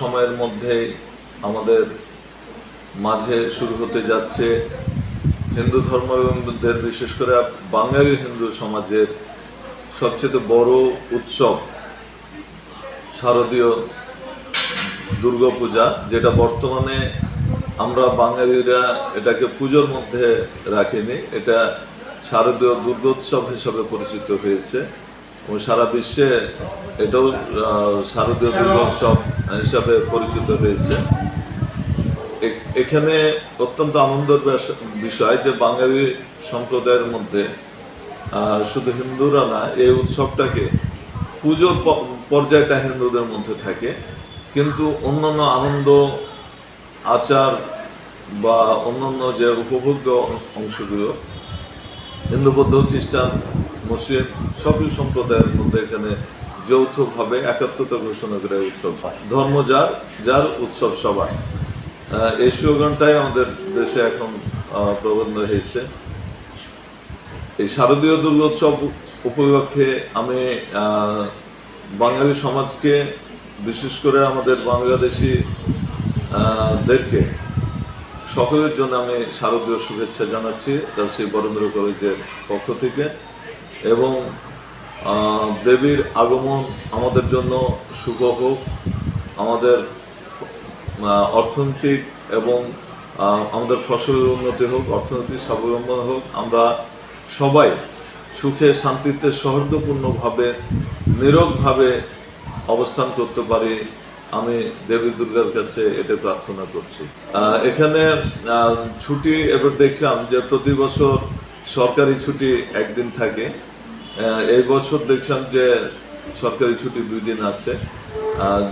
সময়ের মধ্যেই আমাদের মাঝে শুরু হতে যাচ্ছে হিন্দু ধর্মাবলম্বীদের বিশেষ করে বাঙালি হিন্দু সমাজের সবচেয়ে বড় উৎসব শারদীয় দুর্গাপূজা, যেটা বর্তমানে আমরা বাঙালিরা এটাকে পুজোর মধ্যে রাখিনি। এটা শারদীয় দুর্গোৎসব হিসাবে পরিচিত হয়েছে। সারা বিশ্বে এটাও শারদীয় দুর্গোৎসব হিসাবে পরিচিত হয়েছে। এখানে অত্যন্ত আনন্দের বিষয় যে বাঙালি সম্প্রদায়ের মধ্যে শুধু হিন্দুরা না, এই উৎসবটাকে পুজোর পর্যায়টা হিন্দুদের মধ্যে থাকে। কিন্তু অন্যান্য আনন্দ, আচার বা অন্যান্য যে উপভোগ্য অংশগুলো হিন্দু বৌদ্ধ খ্রিস্টান মুসলিম সবই সম্প্রদায়ের মধ্যে এখানে যৌথভাবে একাত্মতা ঘোষণা করে উৎসব ধর্ম যার যার উৎসব সবার। এই স্লোগানটাই আমাদের দেশে এখন প্রবন্ধ হয়েছে। এই শারদীয় দুর্গোৎসব উপলক্ষে আমি বাঙালি সমাজকে বিশেষ করে আমাদের বাংলাদেশি আহ, দেরকে সকলের জন্য আমি শারদীয় শুভেচ্ছা জানাচ্ছি রাজশাহী বরেন্দ্র কলেজের পক্ষ থেকে। এবং দেবীর আগমন আমাদের জন্য শুভ হোক। আমাদের অর্থনৈতিক এবং আমাদের ফসলের উন্নতি হোক, অর্থনৈতিক স্বাবলম্বন হোক। আমরা সবাই সুখে, শান্তিতে, সৌহার্দ্যপূর্ণভাবে নীরবভাবে অবস্থান করতে পারি। আমি দেবী দুর্গার কাছে এটা প্রার্থনা করছি। এখানে ছুটি, এবার দেখলাম যে প্রতি বছর সরকারি ছুটি একদিন থাকে। এই বছর দেখলাম যে সরকারি ছুটি দুই দিন আছে।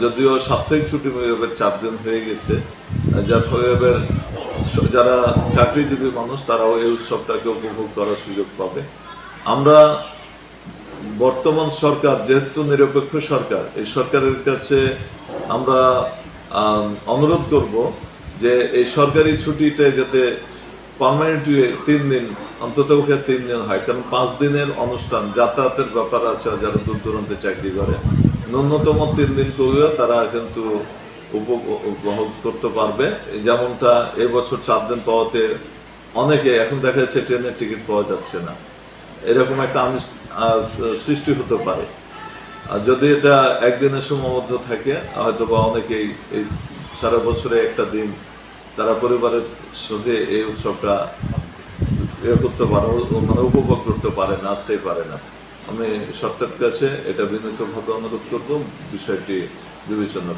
যদিও সাপ্তাহিক ছুটি এবার চার দিন হয়ে গেছে। যার ফলে এবার যারা চাকরিজীবী মানুষ, তারাও এই উৎসবটাকে উপভোগ করার সুযোগ পাবে। আমরা বর্তমান সরকার, যেহেতু নিরপেক্ষ সরকার, এই সরকারের কাছে আমরা অনুরোধ করব যে এই সরকারি ছুটিতে যাতে পার্মানেন্টলি তিন দিন অন্তত পক্ষে তিন দিন হয় কারণ পাঁচ দিনের অনুষ্ঠান যাতায়াতের ব্যাপার আছে যারা দূর দূরান্তে চাকরি করে। ন্যূনতম তিন দিন করলেও তারা কিন্তু উপভোগ করতে পারবে। যেমনটা এবছর চার দিন পাওয়াতে অনেকে এখন দেখা যাচ্ছে ট্রেনের টিকিট পাওয়া যাচ্ছে না। এরকম একটা আহ, সৃষ্টি হতে পারে। যদি এটা একদিনের সীমাবদ্ধ থাকে হয়তো বা অনেকেই এই সারা বছরে একটা দিন তারা পরিবারের সাথে এই উৎসবটা ইয়ে করতে পারে মানে উপভোগ করতে পারে না, আসতেই পারে না। আমি সরকারের কাছে এটা বিনীতভাবে অনুরোধ করব, বিষয়টি বিবেচনা